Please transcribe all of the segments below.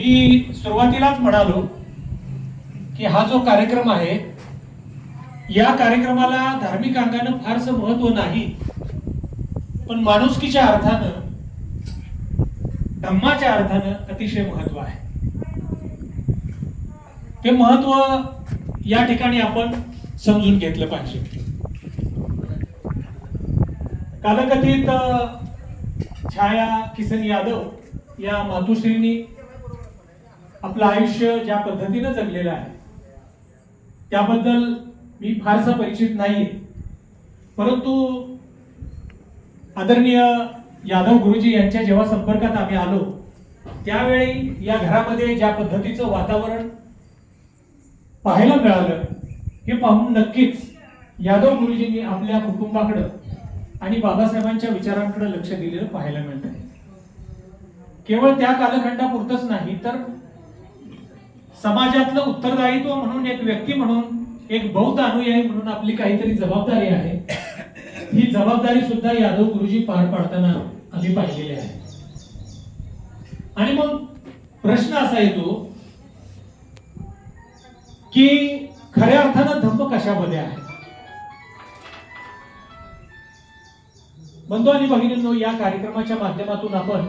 मी सुरुवातीलाच म्हणालो की हा जो कार्यक्रम आहे या कार्यक्रमाला धार्मिक अंगानं फारसं महत्त्व नाही पण माणुसकीच्या अर्थानं धम्माच्या अर्थानं अतिशय महत्त्व आहे. ते महत्त्व या ठिकाणी आपण समजून घेतलं पाहिजे. कालकथित छाया किसन यादव या मातुश्रींनी आपलं आयुष्य ज्या पद्धतीनं जगलेलं आहे त्याबद्दल मी फारसा परिचित नाही परंतु आदरणीय यादव गुरुजी यांच्या जेव्हा संपर्कात आम्ही आलो त्यावेळी या घरामध्ये ज्या पद्धतीचं वातावरण पाहायला मिळालं हे पाहून नक्कीच यादव गुरुजींनी आपल्या कुटुंबाकडं आणि बाबासाहेबांच्या विचारांकडे लक्ष दिलेलं पाहायला मिळत आहे केवळ त्या कालखंडापुरतच नाही तर समाजातलं उत्तरदायित्व म्हणून एक व्यक्ती म्हणून एक बौद्ध अनुयायी म्हणून आपली काहीतरी जबाबदारी आहे. ही जबाबदारी सुद्धा यादव गुरुजी पार पाडताना आम्ही पाहिलेली आहे. आणि मग प्रश्न असा येतो की खऱ्या अर्थानं धम्म कशामध्ये आहे? बंधू आणि भगिनींनो या कार्यक्रमाच्या माध्यमातून आपण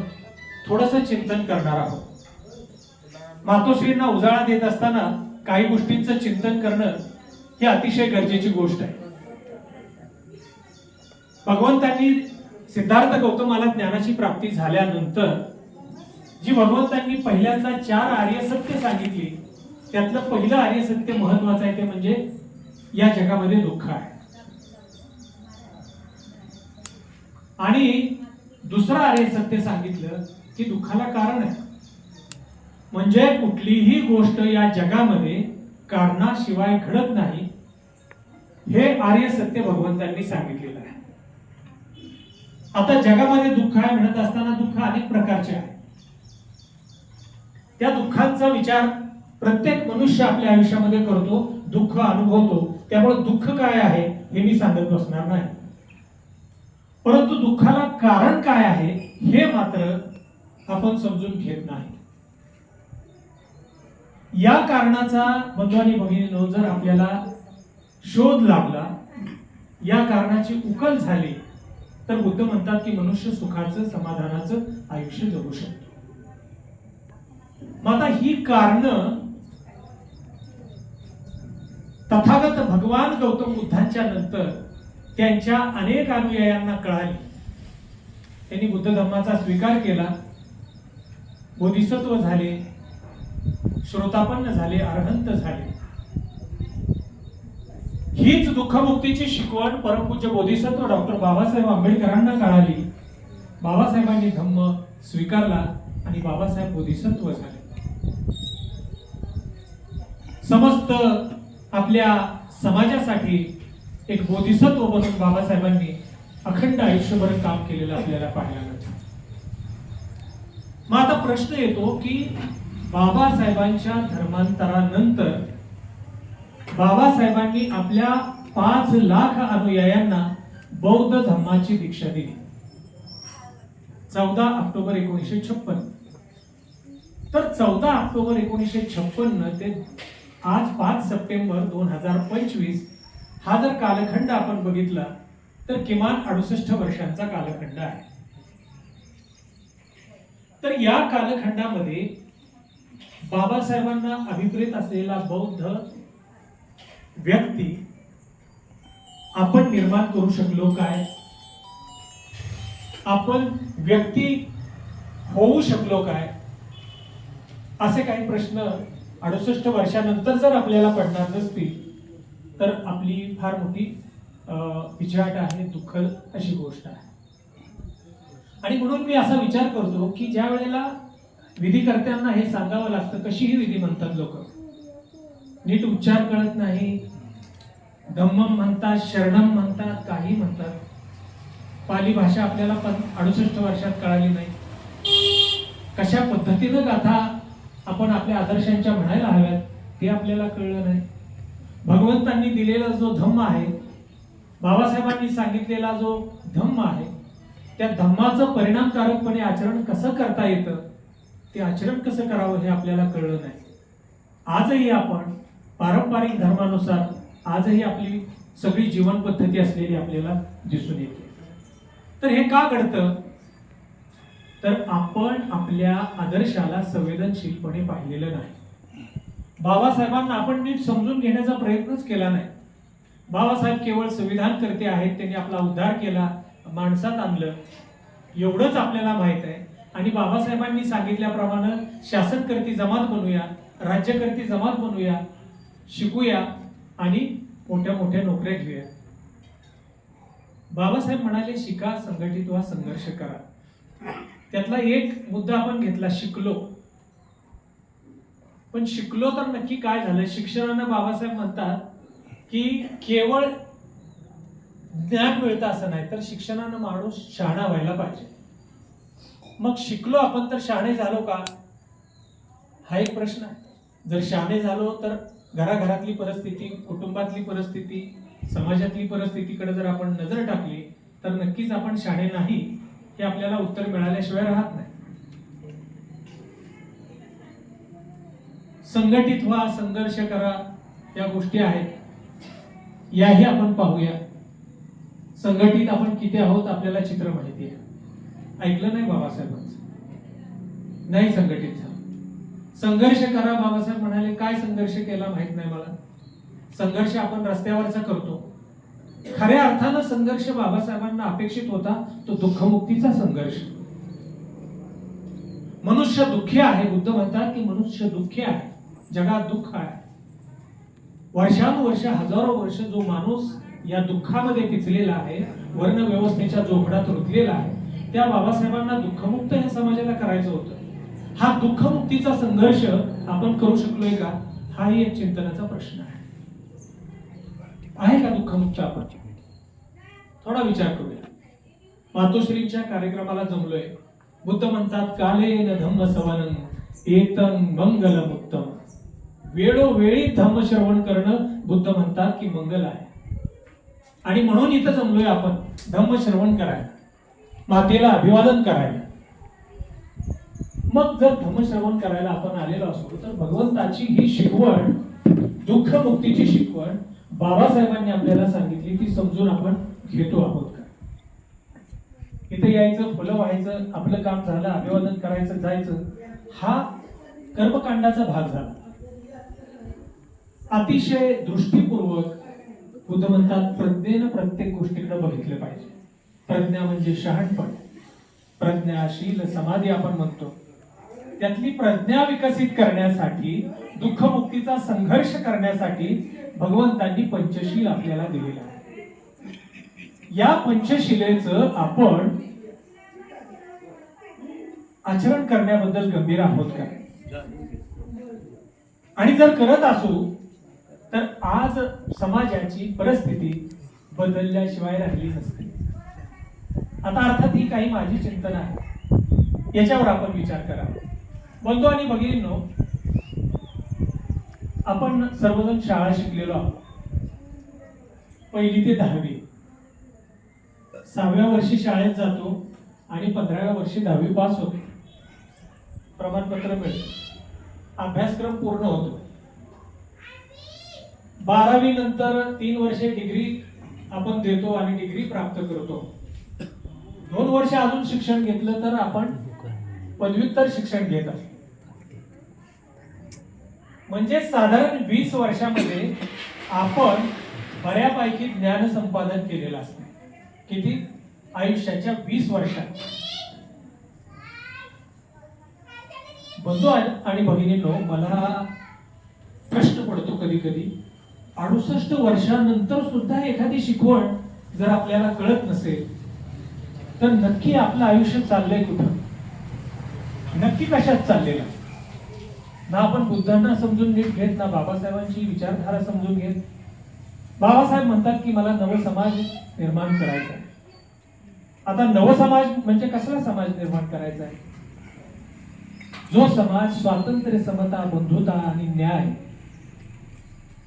थोडस चिंतन करणार आहोत. मातोश्रींना उजाळा देत असताना काही गोष्टींचं चिंतन करणं ही अतिशय गरजेची गोष्ट आहे. भगवंतांनी सिद्धार्थ गौतमाला ज्ञानाची प्राप्ती झाल्यानंतर जी भगवंतांनी पहिल्यांदा चार आर्य सत्य सांगितली त्यातलं पहिलं आर्य सत्य महत्वाचं आहे ते म्हणजे या जगामध्ये दुःख आहे. आणि दुसरं आर्य सत्य सांगितलं की दुःखाला कारण आहे. म्हणजे कुठलीही गोष्ट या जगामध्ये कारणाशिवाय घडत नाही हे आर्य सत्य भगवंतांनी सांगितलेलं आहे. आता जगामध्ये दुःख आहे म्हणत असताना दुःख अनेक प्रकारचे आहे. त्या दुःखांचा विचार प्रत्येक मनुष्य आपल्या आयुष्यामध्ये करतो दुःख अनुभवतो. त्यामुळे दुःख काय आहे हे मी सांगत बसणार नाही. परंतु दुःखाला कारण काय आहे हे मात्र आपण समजून घेत नाही. या कारणाचा बंधू आणि भगिनीनो जर आपल्याला शोध लागला या कारणाची उकल झाली तर बुद्ध म्हणतात की मनुष्य सुखाचं समाधानाचं आयुष्य जगू शकतो. मग आता ही कारण तथागत भगवान गौतम बुद्धांच्या नंतर त्यांच्या अनेक अनुयायांना कळाली. त्यांनी बुद्ध धर्माचा स्वीकार केला बोधिसत्व झाले श्रोतापन्न झाले अर्हंत झाले. हीच दुःखमुक्तीची शिकवण परमपूज्य बोधिसत्व डॉक्टर बाबासाहेब आंबेडकरांना कळाली. बाबासाहेबांनी धम्म स्वीकारला आणि बाबासाहेब बोधिसत्व झाले. समस्त आपल्या समाजासाठी एक बोधिसत्व बनून बाबासाहेबांनी अखंड आयुष्यभर काम केलेलं आपल्याला पाहायला मिळतं. मग आता प्रश्न येतो की बाबासाहेबांच्या धर्मांतरानंतर बाबासाहेबांनी आपल्या पाच लाख अनुयायांना बौद्ध धम्माची दीक्षा दिली. चौदा ऑक्टोबर एकोणीसशे छप्पन. तर चौदा ऑक्टोबर एकोणीसशे छप्पन्न ते आज पाच सप्टेंबर दोन हजार पंचवीस हा जर कालखंड आपण बघितला तर किमान अडुसष्ट वर्षांचा कालखंड आहे. तर या कालखंडामध्ये बाबासाहेबांना अभिप्रेत असलेला बौद्ध व्यक्ती आपण निर्माण करू शकलो काय? आपण व्यक्ती होऊ शकलो काय? असे काही प्रश्न अडुसष्ट वर्षानंतर जर आपल्याला पडणार नसतील तर आपली फार मोठी अं, पिछाट आहे दुःखद अशी गोष्ट आहे. आणि म्हणून मी असा विचार करतो की ज्या वेळेला विधीकर्त्यांना हे सांगावं लागतं कशीही विधी म्हणतात लोक. नीट उच्चार कळत नाही. धम्मम म्हणतात शरणम म्हणतात काही म्हणतात. पाली भाषा आपल्याला पण अडुसष्ट वर्षात कळाली नाही. कशा पद्धतीनं गाथा आपण आपल्या आदर्शांच्या म्हणायला हव्यात हे आपल्याला कळलं नाही. भगवंतांनी दिलेला जो धम्म आहे बाबासाहेबांनी सांगितलेला जो धम्म आहे त्या धम्माचं परिणामकारकपणे आचरण कसं करता येतं? ते आचरण कसं करावं हे आपल्याला कळलं नाही. आजही आपण पारंपरिक धर्मानुसार आजही आपली सगळी जीवन पद्धती असलेली आपल्याला दिसून येते. तर हे का घडतं? तर आपण आपल्या आदर्शाला संवेदनशीलपणे पाहिलेलं नाही. बाबासाहेबांना आपण नीट समजून घेण्याचा प्रयत्नच केला नाही. बाबासाहेब केवळ संविधान करते आहेत त्यांनी आपला उद्धार केला माणसात आणलं. एवढंच आपल्याला माहीत आहे. आणि बाबासाहेबांनी सांगितल्याप्रमाणे शासनकर्ती जमात बनवूया राज्यकर्ती जमात बनवूया शिकूया आणि मोठ्या मोठ्या नोकऱ्या घेऊया. बाबासाहेब म्हणाले शिका संघटित व्हा संघर्ष करा. त्यातला एक मुद्दा आपण घेतला शिकलो. पण शिकलो तर नक्की काय झालं? शिक्षणानं बाबासाहेब म्हणतात की केवळ ज्ञान मिळतं असं नाही तर शिक्षणानं माणूस शहाणा व्हायला पाहिजे. मग शिकलो आपण तर शहाणे झालो का? हा एक प्रश्न आहे. जर शहाणे झालो तर घराघरातली परिस्थिती कुटुंबातली परिस्थिती समाजातली परिस्थितीकडे जर आपण नजर टाकली तर नक्कीच आपण शहाणे नाही हे आपल्याला उत्तर मिळाल्याशिवाय राहत नाही. संघटित व्हा संघर्ष करा या गोष्टी आहेत. याही आपण पाहूया. संघटित आपण किती आहोत आपल्याला चित्र माहिती आहे. ऐकलं नाही बाबासाहेबांचं? नाही संघटित झालं. संघर्ष करा बाबासाहेब म्हणाले काय संघर्ष केला माहीत नाही मला. संघर्ष आपण रस्त्यावरचा करतो. खऱ्या अर्थानं संघर्ष बाबासाहेबांना अपेक्षित होता तो दुःखमुक्तीचा संघर्ष. मनुष्य दुःखी आहे बुद्ध म्हणतात की मनुष्य दुःखी आहे जगात दुःख आहे. वर्षानुवर्ष हजारो वर्ष जो माणूस या दुःखामध्ये पिचलेला आहे वर्ण व्यवस्थेच्या जोखडात रुतलेला आहे त्या बाबासाहेबांना दुःखमुक्त ह्या समाजाला करायचं होतं. हा दुःखमुक्तीचा संघर्ष आपण करू शकलोय का? हाही एक चिंतनाचा प्रश्न आहे. आहे का दुःखमुक्त आपण थोडा विचार करूया. मातोश्रींच्या कार्यक्रमाला जमलोय. बुद्ध म्हणतात काले न धम्म सवनं एतन मंगल उत्तम वेळोवेळी धम्म श्रवण करणं बुद्ध म्हणतात की मंगल आहे. आणि म्हणून इथं जमलोय आपण धम्म श्रवण करायला. मातेला अभिवादन करायला. मग जर धर्मश्रवण करायला आपण आलेलो असतो तर भगवंताची ही शिकवण दुःख मुक्तीची शिकवण बाबासाहेबांनी आपल्याला सांगितली ती समजून आपण घेतो आहोत का? इथे यायचं फुलं व्हायचं आपलं काम झालं अभिवादन करायचं जायचं हा कर्मकांडाचा भाग झाला. अतिशय दृष्टीपूर्वक बुद्ध म्हणतात प्रज्ञेनं प्रत्येक गोष्टीकडे बघितलं पाहिजे. प्रज्ञा म्हणजे शहाणपण. प्रज्ञाशील समाधी आपण म्हणतो. त्यातली प्रज्ञा विकसित करण्यासाठी दुःखमुक्तीचा संघर्ष करण्यासाठी भगवंतांनी पंचशील आपल्याला दिलेला आहे. या पंचशिलेचं आपण आचरण करण्याबद्दल गंभीर आहोत का? आणि जर करत असू तर आज समाजाची परिस्थिती बदलल्याशिवाय राहिली नसते. आता अर्थात ही काही माझी चिंतन आहे. याच्यावर आपण विचार करा. बोलतो आणि भगिनींनो आपण सर्वजण शाळा शिकलेलो आहोत. पहिली ते दहावी. सहाव्या वर्षी शाळेत जातो आणि पंधराव्या वर्षी दहावी पास होते. प्रमाणपत्र मिळते. अभ्यासक्रम पूर्ण होतो. बारावी नंतर तीन वर्षे डिग्री आपण देतो आणि डिग्री प्राप्त करतो. दोन वर्ष अजून शिक्षण घेतलं तर आपण पदव्युत्तर शिक्षण घेत असतो म्हणजे साधारण वीस वर्षामध्ये आपण बऱ्यापैकी ज्ञान संपादन केलेलं असतं. किती? आयुष्याच्या वीस वर्षात. बंधू आणि भगिनींनो मला प्रश्न पडतो कधी कधी अडुसष्ट वर्षानंतर सुद्धा एखादी शिकवण जर आपल्याला कळत नसेल तर नक्की आपलं आयुष्य चाललंय कुठं? नक्की कशात चाललेलं? ना आपण बुद्धांना समजून नीट घेत ना बाबासाहेबांची विचारधारा समजून घेत. बाबासाहेब म्हणतात की मला नवसमाज निर्माण करायचा आहे आता नवसमाज म्हणजे कसला समाज निर्माण करायचा आहे जो समाज स्वातंत्र्य समता बंधुता आणि न्याय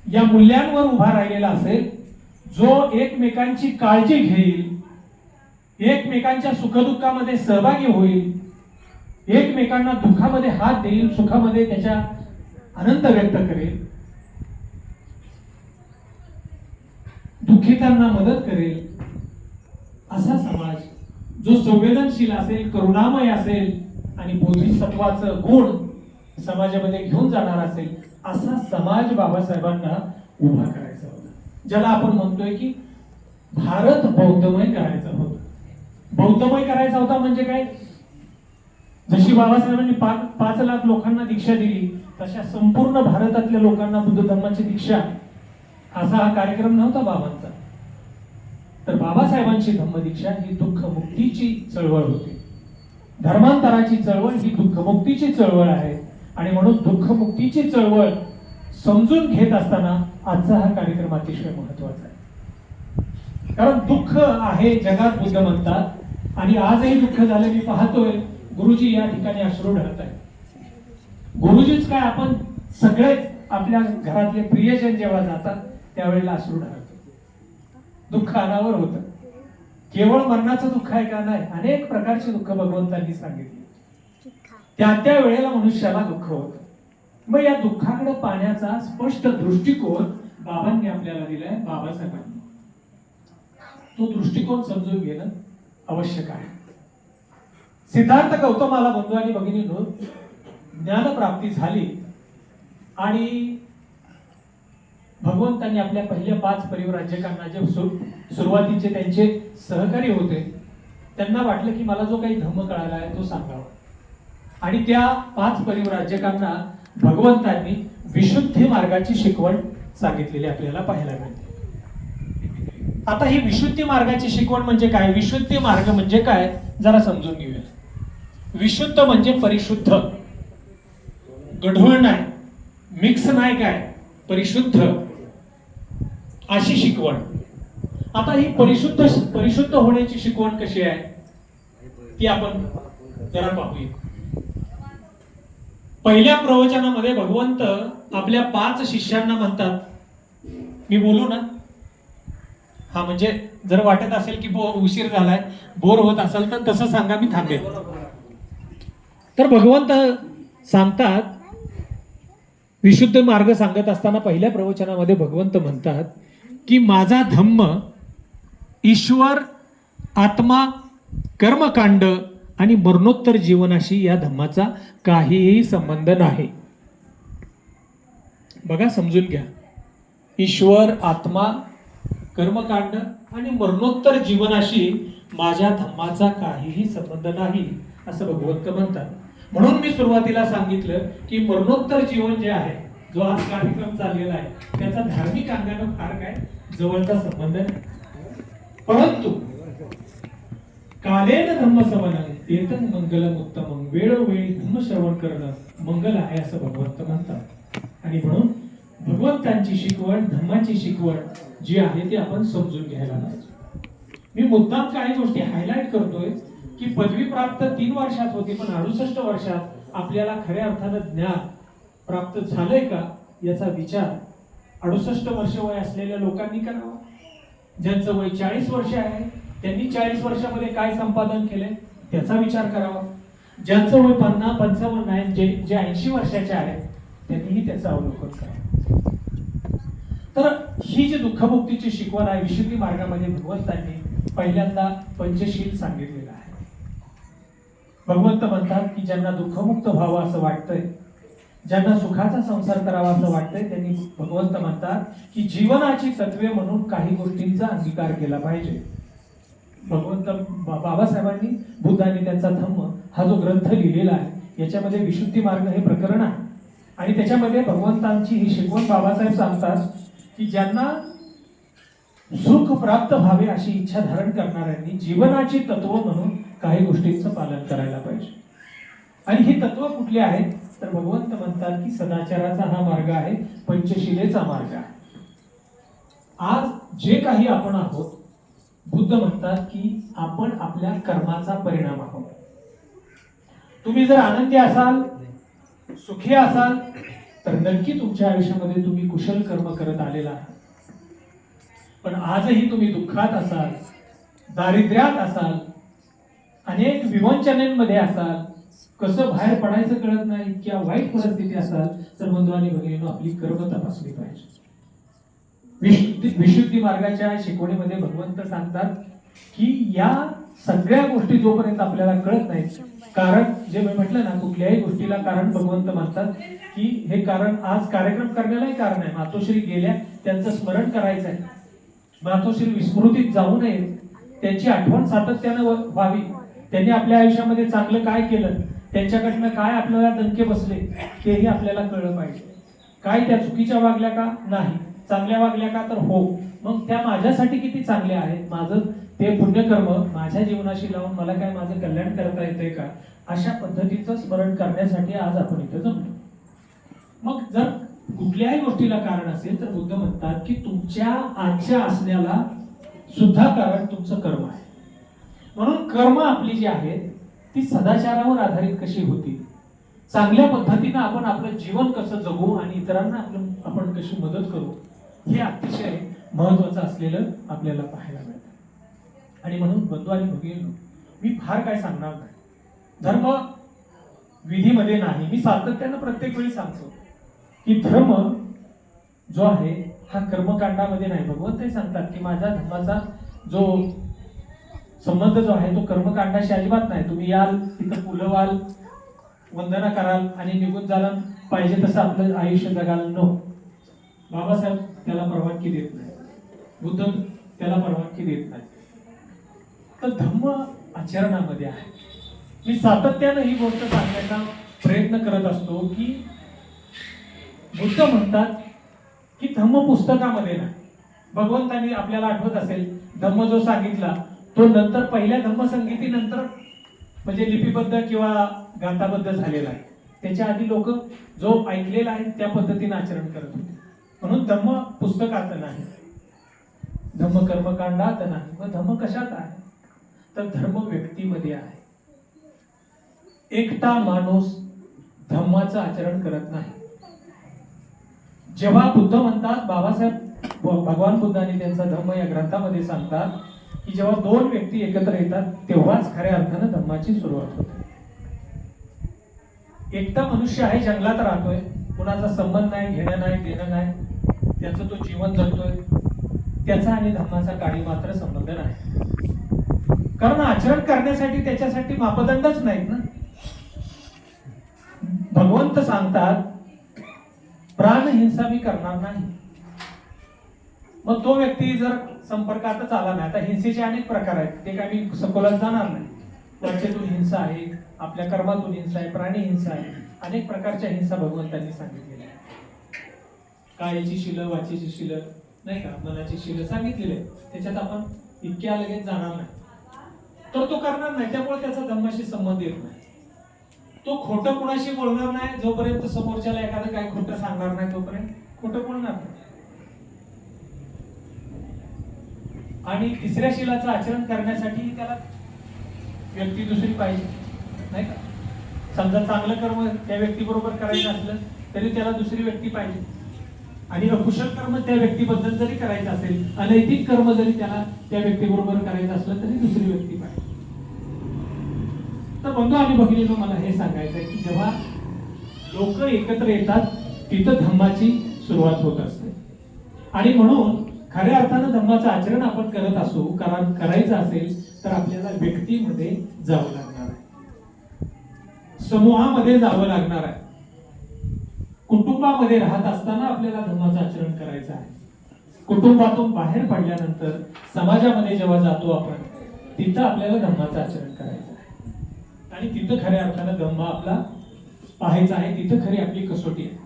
या मूल्यांवर उभा राहिलेला असेल जो एकमेकांची काळजी घेईल एकमेकांच्या सुखदुःखामध्ये सहभागी होईल. एकमेकांना दुःखामध्ये हात देईल सुखामध्ये त्याच्या आनंद व्यक्त करेल. दुःखितांना मदत करेल. असा समाज जो संवेदनशील असेल करुणामय असेल आणि बोधिसत्वाचं गुण समाजामध्ये घेऊन जाणार असेल असा समाज बाबासाहेबांना उभा करायचा होता. ज्याला आपण म्हणतोय की भारत बौद्धमय करायचा होता. बौद्धमय करायचा होता म्हणजे काय? जशी बाबासाहेबांनी पाच पाच लाख लोकांना दीक्षा दिली तशा संपूर्ण भारतातल्या लोकांना बुद्ध धर्माची दीक्षा. असा हा कार्यक्रम नव्हता बाबांचा. तर बाबासाहेबांची धम्मदीक्षा ही दुःखमुक्तीची चळवळ होती. धर्मांतराची चळवळ ही दुःखमुक्तीची चळवळ आहे. आणि म्हणून दुःखमुक्तीची चळवळ समजून घेत असताना आजचा हा कार्यक्रम अतिशय महत्त्वाचा आहे. कारण दुःख आहे जगात बुद्ध म्हणतात. आणि आजही दुःख झालं मी पाहतोय गुरुजी या ठिकाणी अश्रू ढळत आहे गुरुजीच काय आपण सगळेच आपल्या घरातले प्रियजन जेव्हा जातात त्यावेळेला अश्रू ढळतो दुःख अनावर होतं. केवळ मरणाचं दुःख आहे का नाही? अनेक प्रकारचे दुःख भगवंतांनी सांगितले. त्या त्या वेळेला मनुष्याला दुःख होतं. मग या दुःखाकडे पाहण्याचा स्पष्ट दृष्टिकोन बाबांनी आपल्याला दिलाय बाबासाहेबांनी. तो दृष्टिकोन समजून घेणं आवश्यक आहे. सिद्धार्थ गौतमाला बंधू आणि भगिनींनो ज्ञानप्राप्ती झाली आणि भगवंतांनी आपल्या पहिल्या पाच परिवराज्यकांना जे सुर सुरुवातीचे त्यांचे सहकारी होते त्यांना वाटलं की मला जो काही धम्म कळाला आहे तो सांगावा. आणि त्या पाच परिवराज्यकांना भगवंतांनी विशुद्धी मार्गाची शिकवण सांगितलेली आपल्याला पाहायला मिळते. आता ही विशुद्धी मार्गाची शिकवण म्हणजे काय? विशुद्धी मार्ग म्हणजे काय? जरा समजून घेऊया. विशुद्ध म्हणजे परिशुद्ध. गढूळ नाही. मिक्स नाही काय? परिशुद्ध. अशी शिकवण. आता ही परिशुद्ध परिशुद्ध होण्याची शिकवण कशी आहे? ती आपण जरा पाहूया. पहिल्या प्रवचनामध्ये भगवंत आपल्या पाच शिष्यांना म्हणतात. मी बोलू ना? हा म्हणजे जर वाटत असेल की बो उशीर झालाय बोर होत असेल तर तसं सांगा मी थांबेल तर भगवंत सांगतात विशुद्ध मार्ग सांगत असताना पहिल्या प्रवचनामध्ये भगवंत म्हणतात की माझा धम्म ईश्वर आत्मा कर्मकांड आणि मरणोत्तर जीवनाशी या धम्माचा काहीही संबंध नाही. बघा समजून घ्या. ईश्वर आत्मा कर्मकांड आणि मरणोत्तर जीवनाशी माझ्या धम्माचा काहीही संबंध नाही असं भगवंत म्हणतात. म्हणून मी सुरुवातीला सांगितलं की मरणोत्तर जीवन जे आहे जो आज कार्यक्रम चाललेला आहे त्याचा धार्मिक अंगानं फार काय जवळचा संबंध नाही. परंतु कालेन धम्मसवनं तेतन मंगलम उत्तम वेळोवेळी धम्मश्रवण करणं मंगल आहे असं भगवंत म्हणतात. आणि म्हणून भगवंतांची शिकवण धम्माची शिकवण जी आहे ती आपण समजून घ्यायला पाहिजे. मी मुद्दाम काही गोष्टी हायलाईट करतोय की पदवी प्राप्त तीन वर्षात होती पण अडुसष्ट वर्षात आपल्याला खऱ्या अर्थानं ज्ञान प्राप्त झालंय का याचा विचार अडुसष्ट वर्ष वय असलेल्या लोकांनी करावा. ज्यांचं वय चाळीस वर्ष आहे त्यांनी चाळीस वर्षामध्ये काय संपादन केले त्याचा विचार करावा. ज्यांचं वय पन्नास पंचावन्न आहे जे जे ऐंशी वर्षाचे आहेत त्यांनीही त्याचं अवलोकन करावं. तर ही जी दुःखमुक्तीची शिकवण आहे विशुद्धी मार्गामध्ये भगवंतांनी पहिल्यांदा पंचशील सांगितलेलं आहे. भगवंत म्हणतात की ज्यांना दुःखमुक्त व्हावं असं वाटतंय ज्यांना सुखाचा संसार करावा असं वाटतंय त्यांनी भगवंत म्हणतात की जीवनाची तत्वे म्हणून काही गोष्टींचा अंगीकार केला पाहिजे. भगवंत बाबासाहेबांनी बुद्धाने त्यांचा धम्म हा जो ग्रंथ लिहिलेला आहे याच्यामध्ये विशुद्धी मार्ग हे प्रकरण आहे. आणि त्याच्यामध्ये भगवंतांची ही शिकवण बाबासाहेब सांगतात की ज्यांना सुख प्राप्त व्हावे अशी इच्छा धारण करणाऱ्यांनी जीवनाची तत्व म्हणून काही गोष्टींचं पालन करायला पाहिजे. आणि ही तत्व कुठली आहेत? तर भगवंत म्हणतात की सदाचाराचा हा मार्ग आहे पंचशिलेचा मार्ग आहे. आज जे काही आपण आहोत बुद्ध म्हणतात की आपण आपल्या कर्माचा परिणाम आहोत. तुम्ही जर आनंदी असाल सुखी असाल तर नक्की तुमच्या आयुष्यामध्ये तुम्ही कुशल कर्म करत आलेला आहात. पण आजही तुम्ही दुःखात असाल दारिद्र्यात असाल अनेक विवंचनेमध्ये असाल कसं बाहेर पडायचं कळत नाही किंवा वाईट परिस्थिती असाल तर बंधू आणि आपली कर्म तपासली पाहिजे. विशुद्धी मार्गाच्या शिकवणीमध्ये भगवंत सांगतात की या सगळ्या गोष्टी जोपर्यंत आपल्याला कळत नाहीत कारण जे मी म्हटलं ना कुठल्याही गोष्टीला कारण भगवंत म्हणतात की हे कारण आज कार्यक्रम करण्यालाही कारण आहे. मातोश्री गेल्या त्यांचं स्मरण करायचं आहे. मातोश्री विस्मृतीत जाऊ नये. त्यांची आठवण सातत्यानं व- व्हावी. त्यांनी आपल्या आयुष्यामध्ये चांगलं काय केलं? त्यांच्याकडनं काय आपल्याला दणके बसले? तेही आपल्याला कळलं पाहिजे. काय त्या चुकीच्या वागल्या का? नाही. चांगल्या वागल्या का तर हो. मग त्या माझ्यासाठी किती चांगल्या आहेत? माझं ते पुण्यकर्म माझ्या जीवनाशी लावून मला काय माझं कल्याण करता येतंय का? अशा पद्धतीचं स्मरण करण्यासाठी आज आपण इथं जमलो. मग जर कुठल्याही गोष्टीला कारण असेल तर बुद्ध म्हणतात की तुमच्या आजच्या असण्याला सुद्धा कारण तुमचं कर्म आहे. म्हणून कर्म आपली जी आहेत ती सदाचारावर आधारित कशी होती? चांगल्या पद्धतीनं आपण आपलं जीवन कसं जगू आणि इतरांना आपलं आपण कशी मदत करू? हे अतिशय महत्वाचं असलेलं आपल्याला पाहायला मिळतं. आणि म्हणून बंधू आणि भगिनी मी फार काय सांगणार नाही. धर्म विधीमध्ये नाही. मी सातत्यानं प्रत्येक वेळी सांगतो की धर्म जो आहे हा कर्मकांडामध्ये नाही. भगवंतही सांगतात की माझ्या धर्माचा जो संबंध जो आहे तो कर्मकांडाशी अजिबात नाही. तुम्ही याल तिथं फुलं व्हाल वंदना कराल आणि निघून जाल. पाहिजे तसं आपलं आयुष्य जगाल. नो बाबासाहेब त्याला परवानगी देत नाही. बुद्ध त्याला परवानगी देत नाही. तर धम्म आचरणामध्ये आहे. मी सातत्यानं ही गोष्ट सांगण्याचा प्रयत्न करत असतो की बुद्ध म्हणतात की धम्म पुस्तकामध्ये नाही. भगवंतांनी आपल्याला आठवत असेल धम्म जो सांगितला तो नंतर पहिल्या धम्मसंगीतीनंतर म्हणजे लिपिबद्ध किंवा गाताबद्ध झालेला आहे. त्याच्या आधी लोक जो ऐकलेला आहे त्या पद्धतीने आचरण करत होते. म्हणून धम्म पुस्तकात नाही. धम्म कर्मकांडात नाही. मग धम्म कशात आहे? तर धर्म व्यक्तीमध्ये आहे. एकटा माणूस धम्माचं आचरण करत नाही. जेव्हा बुद्ध म्हणतात बाबासाहेब भगवान बुद्धांनी त्यांचा धम्म या ग्रंथामध्ये सांगतात की जेव्हा दोन व्यक्ती एकत्र येतात तेव्हाच खऱ्या अर्थानं धम्माची सुरुवात होते. एकटा मनुष्य आहे जंगलात राहतोय कुणाचा संबंध नाही घेणं नाही देणं नाही त्याचं तो जीवन जगतोय. त्याचा आणि धर्माचा काळी मात्र संबंध नाही. कारण आचरण करण्यासाठी त्याच्यासाठी मापदंडच नाहीत ना. भगवंत सांगतात प्राण हिंसा मी करणार नाही. मग तो व्यक्ती जर संपर्कातच आला नाही आता हिंसेचे अनेक प्रकार आहेत ते काही मी सखोलात जाणार नाही. वाचेतून हिंसा आहे आपल्या कर्मातून हिंसा आहे प्राणी हिंसा आहे अनेक प्रकारच्या हिंसा भगवंतांनी सांगितलेल्या आहेत. कायची शिलं वाचेची शिलं नाही का? मनाची शिलं सांगितलेले त्याच्यात आपण इतक्या लगेच जाणार नाही. तर तो करणार नाही. त्यामुळे त्याचा धम्माशी संबंध येत नाही. तो खोटं कुणाशी बोलणार नाही जोपर्यंत समोरच्याला एखादं काय खोटं सांगणार नाही तोपर्यंत खोटं बोलणार नाही. आणि तिसऱ्या शिलाचं आचरण करण्यासाठी त्याला व्यक्ती दुसरी पाहिजे नाही का? समजा चांगलं कर्म त्या व्यक्तीबरोबर करायचं असलं तरी त्याला दुसरी व्यक्ती पाहिजे. आणि अकुशल कर्म त्या व्यक्तीबद्दल जरी करायचं असेल अनैतिक कर्म जरी त्याला त्या व्यक्तीबरोबर करायचं असलं तरी दुसरी व्यक्ती पाहिजे. तर बंधू आणि भगिनीनं मला हे सांगायचं आहे की जेव्हा लोक एकत्र येतात तिथं धम्माची सुरुवात होत असते. आणि म्हणून खऱ्या अर्थानं धम्माचं आचरण आपण करत असू कारण करायचं असेल तर आपल्याला व्यक्तीमध्ये जावं लागणार आहे. समूहामध्ये जावं लागणार आहे. कुटुंबामध्ये राहत असताना आपल्याला धर्माचं आचरण करायचं आहे. कुटुंबातून बाहेर पडल्यानंतर समाजामध्ये जेव्हा जातो आपण तिथं आपल्याला धर्माचं आचरण करायचं आहे. आणि तिथं खऱ्या अर्थानं धम्म आपला पाहायचा आहे तिथं खरी आपली कसोटी आहे.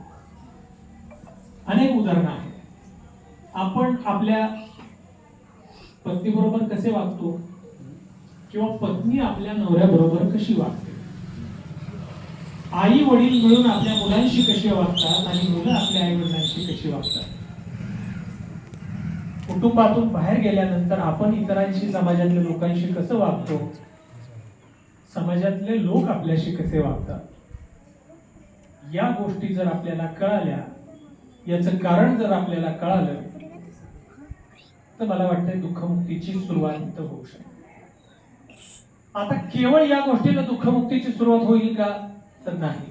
अनेक उदाहरणं आहेत. आपण आपल्या पत्नीबरोबर कसे वागतो? किंवा पत्नी आपल्या नवऱ्याबरोबर कशी वागते? आई वडील मिळून आपल्या मुलांशी कशी वागतात आणि मुलं आपल्या आई वडिलांशी कशी वागतात? कुटुंबातून बाहेर गेल्यानंतर आपण इतरांशी समाजातल्या लोकांशी कसं वागतो? समाजातले लोक आपल्याशी कसे वागतात? या गोष्टी जर आपल्याला कळाल्या याचं कारण जर आपल्याला कळालं तर मला वाटतं दुःखमुक्तीची सुरुवात होऊ शकते. आता केवळ या गोष्टीला दुःखमुक्तीची सुरुवात होईल का? तर नाही.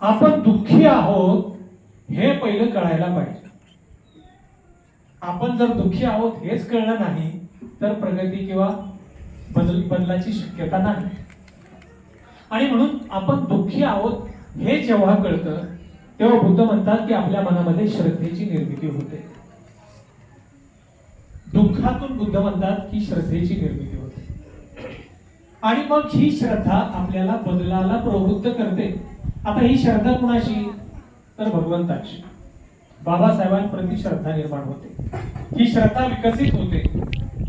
आपण दुःखी आहोत हे पहिलं कळायला पाहिजे. आपण जर दुःखी आहोत हेच कळलं नाही तर प्रगती किंवा बदल बदलाची शक्यता नाही. आणि म्हणून आपण दुःखी आहोत हे जेव्हा कळतं तेव्हा बुद्ध म्हणतात की आपल्या मनामध्ये श्रद्धेची निर्मिती होते. दुःखातून बुद्ध म्हणतात की श्रद्धेची निर्मिती होते. आणि मग ही श्रद्धा आपल्याला बदलाला प्रवृत्त करते. आता ही श्रद्धा कुणाशी? तर भगवंताची बाबासाहेबांप्रती श्रद्धा निर्माण होते. ही श्रद्धा विकसित होते.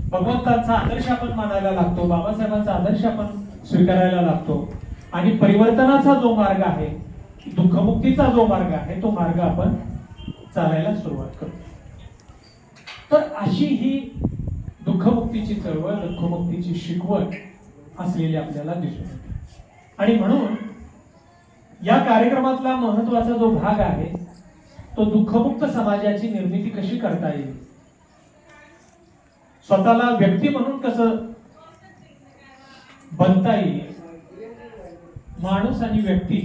भगवंतांचा आदर्श आपण मानायला लागतो बाबासाहेबांचा आदर्श आपण स्वीकारायला लागतो. आणि परिवर्तनाचा जो मार्ग आहे दुःखमुक्तीचा जो मार्ग आहे तो मार्ग आपण चालायला सुरुवात करतो. तर अशी ही दुःखमुक्तीची चळवळ दुःखमुक्तीची शिकवण असलेली आपल्याला दिसून येते आणि म्हणून या कार्यक्रमातला महत्त्वाचा जो भाग आहे तो दुःखमुक्त समाजाची निर्मिती कशी करता येईल? स्वतःला व्यक्ती म्हणून कसं बनता येईल? माणूस आणि व्यक्ती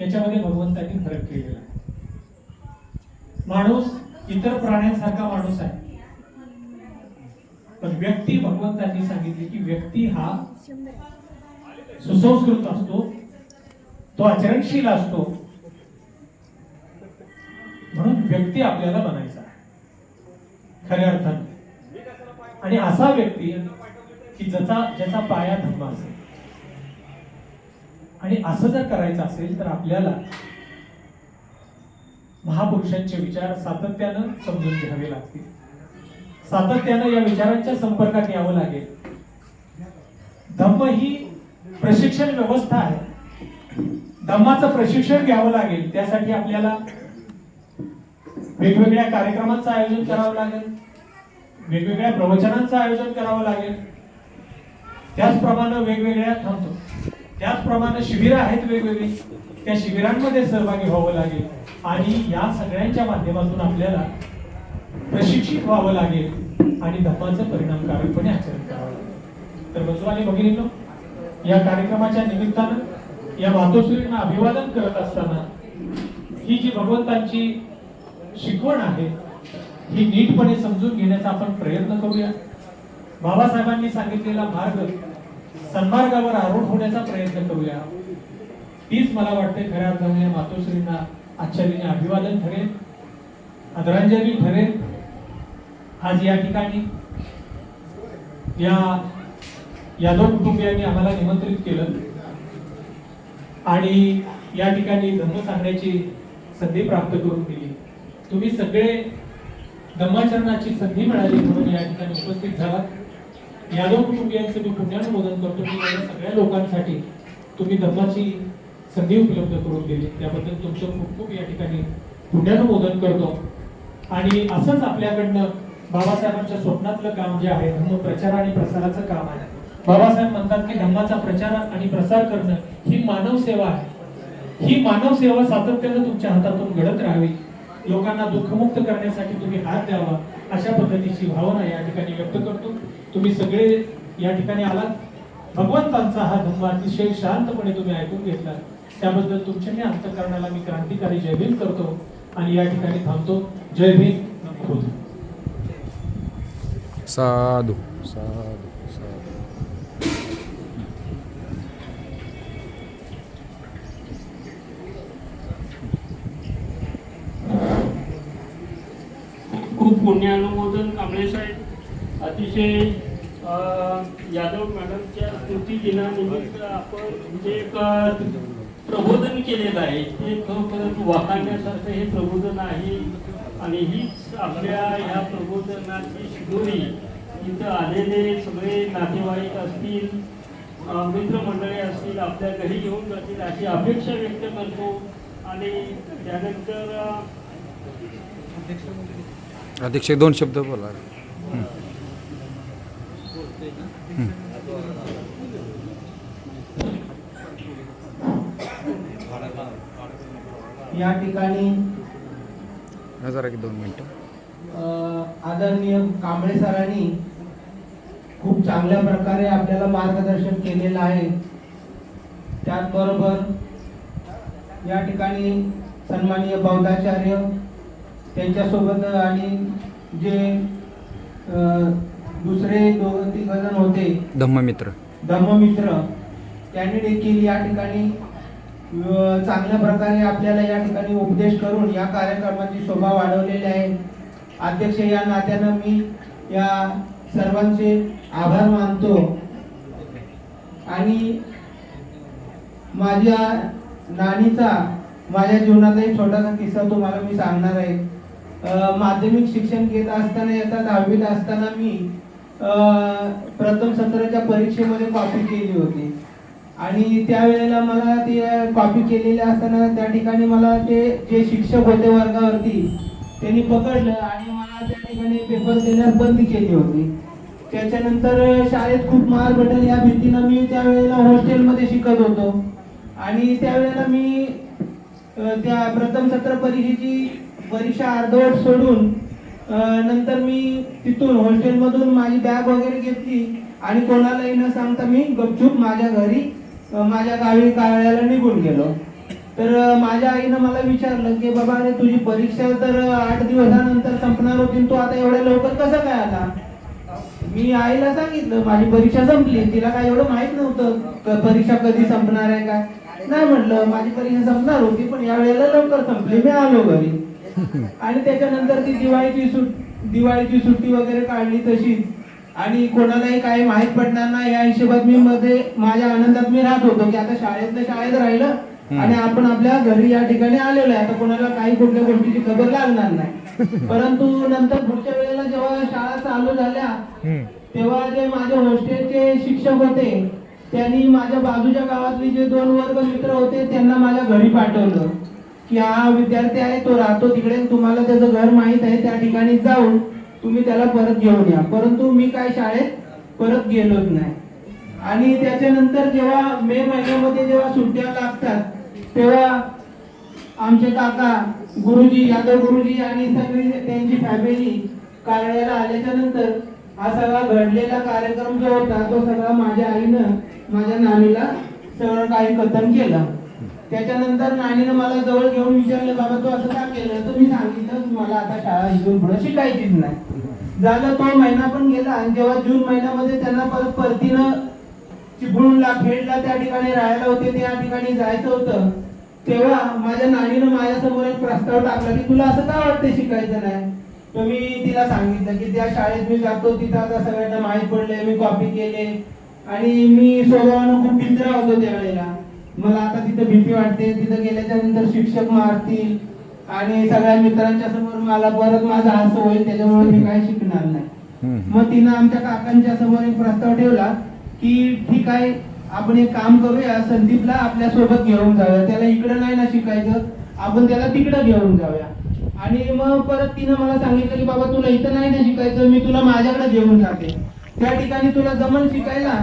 याच्यामध्ये भगवंतांनी फरक केलेला आहे. माणूस इतर प्राण्यांसारखा माणूस आहे. पण व्यक्ती भगवंतांनी सांगितले की व्यक्ती हा सुसंस्कृत असतो तो आचरणशील असतो. म्हणून व्यक्ती आपल्याला बनायचा खऱ्या अर्थाने. आणि असा व्यक्ती की ज्याचा ज्याचा पाया धर्म असेल. आणि असं जर करायचं असेल तर आपल्याला महापुरुषांचे विचार सातत्यानं समजून घ्यावे लागतील. सातत्यानं या विचारांच्या संपर्कात यावं लागेल. धम्म ही प्रशिक्षण व्यवस्था आहे. धम्माचं प्रशिक्षण घ्यावं लागेल. त्यासाठी आपल्याला वेगवेगळ्या कार्यक्रमांचं आयोजन करावं लागेल. वेगवेगळ्या प्रवचनांचं आयोजन करावं लागेल. त्याचप्रमाणे वेगवेगळ्या थांबतो. त्याचप्रमाणे शिबिरं आहेत वेगवेगळी. त्या शिबिरांमध्ये सहभागी व्हावं लागेल. आणि या सगळ्यांच्या माध्यमातून आपल्याला प्रशिक्षित व्हावं लागेल. आणि धपाचं परिणामकारकपणे आचरण करावं तर बसू आणि भगिनींनो या कार्यक्रमाच्या निमित्तानं या मातोश्रींना अभिवादन करत असताना ही जी भगवंतांची शिकवण आहे ही नीटपणे समजून घेण्याचा आपण प्रयत्न करूया. बाबासाहेबांनी सांगितलेला मार्ग सन्मार्गावर आरूढ होण्याचा प्रयत्न करूया. तीच मला वाटते खऱ्या अर्थाने मातोश्रींना आजच्या दिनी अभिवादन ठरेल आदरांजली ठरेल. आज या ठिकाणी. या यादव कुटुंबियांनी आम्हाला निमंत्रित केलं. आणि या ठिकाणी धम्म सांगण्याची संधी प्राप्त करून दिली. तुम्ही सगळे धम्माचरणाची संधी मिळाली म्हणून या ठिकाणी उपस्थित झाला. यादव कुटुंबियांचं मी पुण्यानुमोदन करतो. की सगळ्या लोकांसाठी तुम्ही धम्माची संधी उपलब्ध करून दिली. त्याबद्दल तुमचं खूप खूप या ठिकाणी पुण्यानुमोदन करतो. आणि असंच आपल्याकडनं बाबासाहेबांच्या स्वप्नातलं काम जे आहे धम्म प्रचार आणि प्रसाराचं काम आहे. बाबासाहेब म्हणतात की धम्माचा प्रचार आणि प्रसार करणं ही मानव सेवा आहे. ही मानव सेवा सातत्यानं तुमच्या हातातून घडत राहावी. लोकांना दुःखमुक्त करण्यासाठी तुम्ही हात द्यावा. अशा पद्धतीची भावना या ठिकाणी व्यक्त करतो. तुम्ही सगळे या ठिकाणी आलात. भगवंतांचा हा धम्म अतिशय शांतपणे तुम्ही ऐकून घेतला त्याबद्दल तुमच्या या अंतकरणाला मी क्रांतिकारी जय भीम करतो आणि या ठिकाणी थांबतो. जय भीम. नमो साधू साधू साधू खूप पुण्यानुमोदन कांबळे साहेब. अतिशय यादव मॅडमच्या स्मृती दिनानिमित्त आपण जे एक प्रबोधन केलेलं आहे. ते खरोखरच वाहण्यासारखं हे प्रबोधन आहे. आणि हीच आपल्या ह्या प्रबोधनाची शिदोरी इथं आलेले सगळे नातेवाईक असतील मित्रमंडळी असतील आपल्या घरी घेऊन जातील अशी अपेक्षा व्यक्त करतो. आणि त्यानंतर अध्यक्ष दोन शब्द बोला. या ठिकाणी जरा एक दोन मिनटं. आदरणीय कांबळे सरांनी खूप चांगल्या प्रकारे आपल्याला मार्गदर्शन केलेलं आहे. त्याचबरोबर या ठिकाणी सन्माननीय बौद्धाचार्य त्यांच्यासोबत आणि जे दुसरे दोन तिघ जण होते. धम्ममित्र. धम्ममित्र त्यांनी देखील या ठिकाणी चांगल्या प्रकारे आपल्याला या ठिकाणी उपदेश करून या कार्यक्रमाची शोभा वाढवलेली आहे. अध्यक्ष या नात्यानं मी या सर्वांचे आभार मानतो. आणि माझ्या नानीचा माझ्या जीवनाचा एक छोटासा किस्सा तुम्हाला मी सांगणार आहे. माध्यमिक शिक्षण घेत असताना येतात दहावीत असताना मी प्रथम सत्राच्या परीक्षेमध्ये कॉपी केली होती. आणि त्यावेळेला मला ते कॉपी केलेले असताना त्या ठिकाणी मला ते जे शिक्षक होते वर्गावरती त्यांनी पकडलं आणि त्या ठिकाणी पेपर देण्यास बंदी केली होती. त्याच्यानंतर शाळेत खूप मार भेटेल या भीतीनं मी त्यावेळेला हॉस्टेलमध्ये शिकत होतो. आणि त्यावेळेला मी त्या प्रथम सत्र परीक्षेची परीक्षा अर्धवट सोडून नंतर मी तिथून हॉस्टेलमधून माझी बॅग वगैरे घेतली. आणि कोणालाही न सांगता मी गपचूप माझ्या घरी माझ्या गावी कार्यालयाला निघून गेलो. तर माझ्या आईनं मला विचारलं की बाबा अरे तुझी परीक्षा तर आठ दिवसानंतर संपणार होती तू आता एवढ्या लवकर कसं काय आला मी आईला सांगितलं माझी परीक्षा संपली तिला काय एवढं माहीत नव्हतं क- परीक्षा कधी संपणार आहे काय? नाही म्हटलं माझी परीक्षा संपणार होती पण या वेळेला लवकर संपली मी आलो घरी. आणि त्याच्यानंतर ती दिवाळीची सुट दिवाळीची सुट्टी वगैरे काढली तशीच आणि कोणालाही काही माहीत पडणार नाही या हिशोबात मी मध्ये माझ्या आनंदात मी राहत होतो की आता शाळेतलं शाळेत राहिलं आणि आपण आपल्या घरी या ठिकाणी आलेलो आहे. आता कोणाला काही कुठल्या गोष्टीची खबर लागणार नाही. परंतु नंतर पुढच्या वेळेला जेव्हा शाळा चालू झाल्या तेव्हा जे माझे हॉस्टेलचे शिक्षक होते त्यांनी माझ्या बाजूच्या गावातले जे दोन वर्ग मित्र होते त्यांना माझ्या घरी पाठवलं की हा विद्यार्थी आहे तो राहतो तिकडे. तुम्हाला त्याचं घर माहीत आहे त्या ठिकाणी जाऊन तुम्ही त्याला परत घेऊन या. परंतु मी काय शाळेत परत गेलोच नाही. आणि त्याच्यानंतर जेव्हा मे महिन्यामध्ये जेव्हा सुट्ट्या लागतात तेव्हा आमचे काका गुरुजी यादव गुरुजी आणि सगळी त्यांची फॅमिली कार्यालयाला आल्याच्यानंतर हा सगळा घडलेला कार्यक्रम जो होता तो सगळा माझ्या आईनं माझ्या नानीला सगळं काही कथन केलं. त्याच्यानंतर नानीनं मला जवळ घेऊन विचारलं बाबा तू असं का केलं? तर मी सांगितलं मला आता शाळा इथून पुढे शिकायचीच नाही. झालं तो महिना पण गेला आणि जेव्हा जून महिन्यामध्ये त्यांना परत परतीनं चिपळूणला खेडला त्या ठिकाणी राहायला होते त्या ठिकाणी जायचं होतं. तेव्हा माझ्या नानीनं माझ्यासमोर एक प्रस्ताव टाकला की तुला असं का वाटतं शिकायचं नाही? तर मी तिला सांगितलं की त्या शाळेत मी जातो तिथं आता सगळ्यांना माहीत पडले मी कॉपी केले. आणि मी स्वभावानं खूप भित्रा होतो त्यावेळेला. मला आता तिथं भीती वाटते. तिथं गेल्याच्यानंतर शिक्षक मारतील. आणि सगळ्या मित्रांच्या समोर मला परत माझा हास्य होईल त्याच्यामुळे मी काही शिकणार नाही. मग तिनं आमच्या काकांच्या समोर एक प्रस्ताव ठेवला की ठीक आहे आपण एक काम करूया संदीपला आपल्यासोबत घेऊन जाऊया. त्याला इकडं नाही ना शिकायचं आपण त्याला तिकडं घेऊन जाऊया. आणि मग परत तिनं मला सांगितलं की बाबा तुला इथं नाही ना शिकायचं मी तुला माझ्याकडे घेऊन जाते. त्या ठिकाणी तुला जमन शिकायला?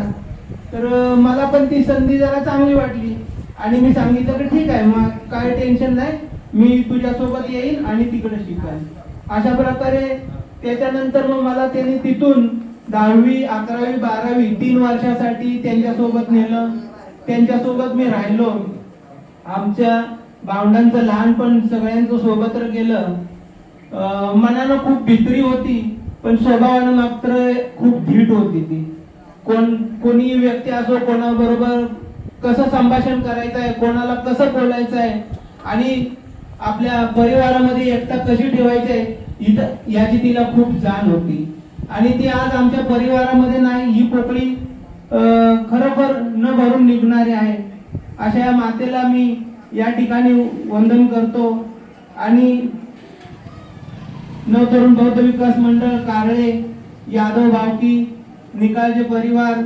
तर मला पण ती संधी जरा चांगली वाटली. आणि मी सांगितलं की ठीक आहे मग काय टेन्शन नाही मी तुझ्यासोबत येईन आणि तिकडे शिकायल अशा प्रकारे त्याच्यानंतर मग मला त्यांनी तिथून दहावी अकरावी बारावी तीन वर्षासाठी त्यांच्यासोबत नेलं. त्यांच्यासोबत मी राहिलो. आमच्या भावंडांचं लहानपण सगळ्यांचं सोबत गेलं. मनानं खूप भित्री होती पण स्वभावानं मात्र खूप धीट होती ती. कोण कोणी व्यक्ती असो कोणाबरोबर कसं संभाषण करायचं आहे कोणाला कसं बोलायचं आहे आणि आपल्या परिवारामध्ये एकता कशी ठेवायची आहे इथं याची तिला खूप जाण होती. आणि ती आज आमच्या परिवारामध्ये नाही ही पोकळी खरोखर न भरून निघणारी आहे. अशा या मातेला मी या ठिकाणी वंदन करतो. आणि नवतरुण बौद्ध विकास मंडळ कारळे यादव भावकी निकालजे परिवार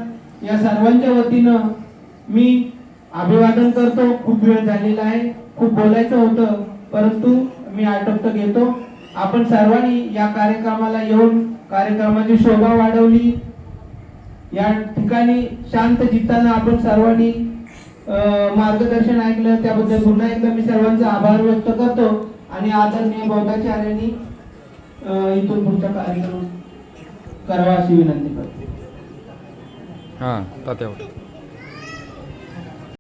या सर्वांच्या वतीनं मी अभिवादन करतो. खूप वेळ झालेला आहे. खूप बोलायचं होतं परंतु मी आटोपत घेतो आपण सर्वांनी या कार्यक्रमाला येऊन कार्यक्रमाची शोभा वाढवली. या ठिकाणी शांत जिताना आपण सर्वांनी मार्गदर्शन ऐकलं. त्याबद्दल पुन्हा एकदा मी सर्वांचा आभार व्यक्त करतो. आणि आदरणीय बौद्धाचार्यांनी इथून पुढचा कार्यक्रम करावा अशी विनंती करतो. हां